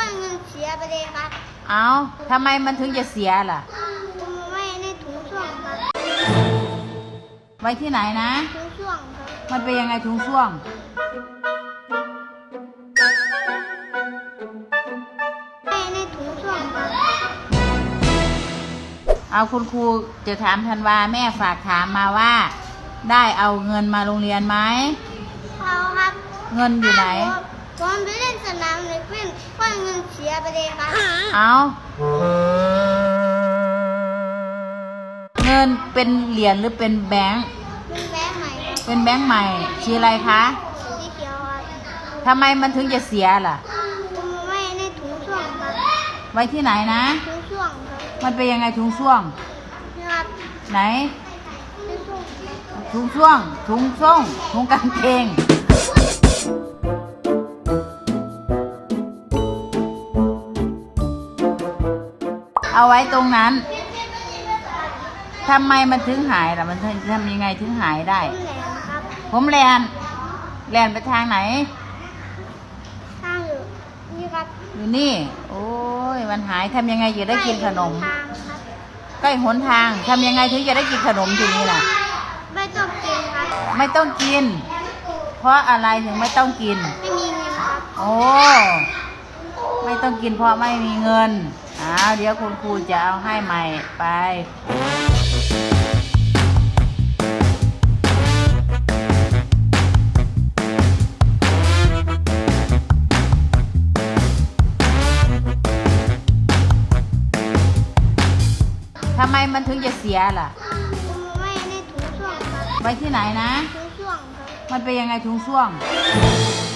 ก็เงินเสียไปเลยครับเอาทำไมมันถึงจะเสียล่ะผมไว้ในถุงช่วงครับไว้ที่ไหนนะ ถุงช่วงครับมันเป็นยังไงถุงช่วง ไว้ในถุงช่วงครับเอาคุณครูจะถามธันวาแม่ฝากถามมาว่า ได้เอาเงินมาโรงเรียนไหม เอาครับเงินอยู่ไหน ผมไปเล่นสนามเด็กเล่นก็เงินเสียไปเลยครับ เอาเงินเป็นเหรียญหรือเป็นแบงค์เป็นแบงค์ใหม่ครับเป็นแบงค์ใหม่ชื่ออะไรคะสีเขียวครับทำไมมันถึงจะเสียล่ะ ผมไว้ในถุงช่วงครับไว้ที่ไหนนะ ถุงช่วงครับมันเป็นยังไงถุงช่วงนะครับไหน ถุงช่วงถุงช่วงถุงช่องถุงกางเกง เอาไว้ตรงนั้นทำไมมันถึงหายล่ะมันทำยังไงถึงหายได้ต้นแหลมครับผมแลนแลนไปทางไหนข้างอยู่นี่ครับอยู่นี่ โอ้ยมันหายทำยังไงจะได้กินขนมทางครับใกล้หนทางทำยังไงถึงจะได้กินขนมทีนี้ล่ะ ไม่ต้องกินครับไม่ต้องกิน เพราะอะไรถึงไม่ต้องกิน ไม่มีเงินครับโอ้ไม่ต้องกินเพราะไม่มีเงิน อ้าวเดี๋ยวคุณครูจะเอาให้ใหม่ไป ทำไมมันถึงจะเสียล่ะผมไว้ในถุงช่วงครับไว้ที่ไหนนะ ถุงช่วงครับ มันเป็นยังไงถุงช่วงไ